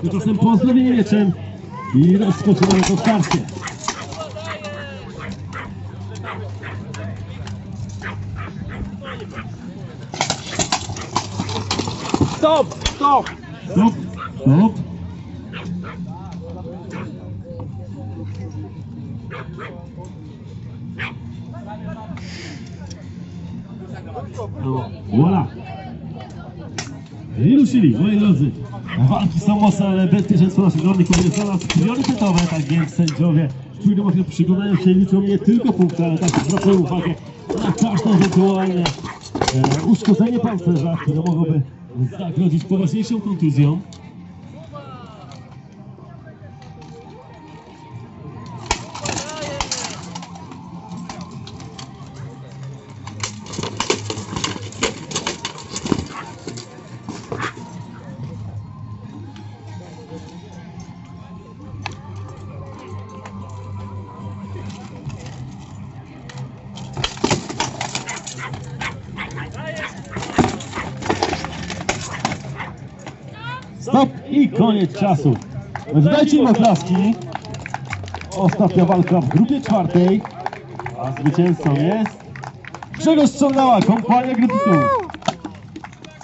Tymczasem pozdrowienie mieczem i rozpoczynamy to starcie. Stop! Stop! Stop, stop. Voila! I ruszyli, moi drodzy. Walki są mocne, ale bezpieczeństwo naszych zawodników jest dla nas priorytetowe, tak więc sędziowie trójnym oknie przyglądają się liczą nie tylko punkty, ale także zwracają uwagę na każde ewentualne e, uszkodzenie pancerza, które mogłoby zagrozić poważniejszą kontuzją. Stop i koniec czasu. Dajcie im oklaski. Ostatnia walka w grupie czwartej. A zwycięzcą jest Grzegorz Strzągała, kompania Gryficów.